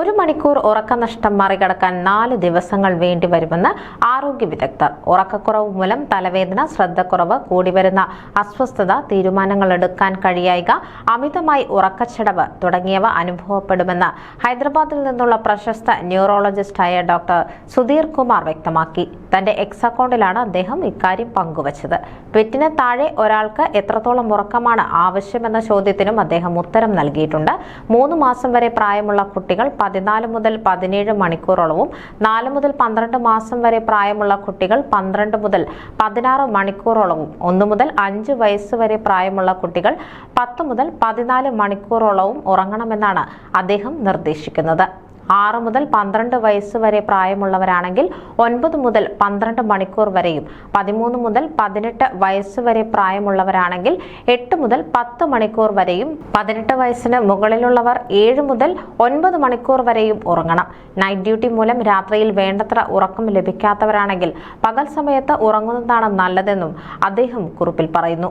ഒരു മണിക്കൂർ ഉറക്കനഷ്ടം മറികടക്കാൻ നാല് ദിവസങ്ങൾ വേണ്ടി വരുമെന്ന് ആരോഗ്യ വിദഗ്ധർ. ഉറക്കക്കുറവ് മൂലം തലവേദന ശ്രദ്ധക്കുറവ് കൂടി വരുന്ന അസ്വസ്ഥത തീരുമാനങ്ങൾ എടുക്കാൻ കഴിയായിക അമിതമായി ഉറക്കച്ചടവ് തുടങ്ങിയവ അനുഭവപ്പെടുമെന്ന് ഹൈദരാബാദിൽ നിന്നുള്ള പ്രശസ്ത ന്യൂറോളജിസ്റ്റായ ഡോക്ടർ സുധീർ കുമാർ വ്യക്തമാക്കി. തന്റെ എക്സ് അക്കൗണ്ടിലാണ് അദ്ദേഹം ഇക്കാര്യം പങ്കുവച്ചത്. ട്വിറ്റിന് താഴെ ഒരാൾക്ക് എത്രത്തോളം ഉറക്കമാണ് ആവശ്യമെന്ന ചോദ്യത്തിനും അദ്ദേഹം ഉത്തരം നൽകിയിട്ടുണ്ട്. മൂന്ന് മാസം വരെ പ്രായമുള്ള കുട്ടികൾ പതിനാല് മുതൽ പതിനേഴ് മണിക്കൂറോളവും നാല് മുതൽ പന്ത്രണ്ട് മാസം വരെ പ്രായമുള്ള കുട്ടികൾ പന്ത്രണ്ട് മുതൽ പതിനാറ് മണിക്കൂറോളവും ഒന്ന് മുതൽ അഞ്ച് വയസ്സ് വരെ പ്രായമുള്ള കുട്ടികൾ പത്ത് മുതൽ പതിനാല് മണിക്കൂറോളവും ഉറങ്ങണമെന്നാണ് അദ്ദേഹം നിർദ്ദേശിക്കുന്നത്. ആറ് മുതൽ പന്ത്രണ്ട് വയസ്സ് വരെ പ്രായമുള്ളവരാണെങ്കിൽ ഒൻപത് മുതൽ പന്ത്രണ്ട് മണിക്കൂർ വരെയും പതിമൂന്ന് മുതൽ പതിനെട്ട് വയസ്സ് വരെ പ്രായമുള്ളവരാണെങ്കിൽ എട്ട് മുതൽ പത്ത് മണിക്കൂർ വരെയും പതിനെട്ട് വയസ്സിന് മുകളിലുള്ളവർ ഏഴ് മുതൽ ഒൻപത് മണിക്കൂർ വരെയും ഉറങ്ങണം. നൈറ്റ് ഡ്യൂട്ടി മൂലം രാത്രിയിൽ വേണ്ടത്ര ഉറക്കം ലഭിക്കാത്തവരാണെങ്കിൽ പകൽ സമയത്ത് ഉറങ്ങുന്നതാണ് നല്ലതെന്നും അദ്ദേഹം കുറിപ്പിൽ പറയുന്നു.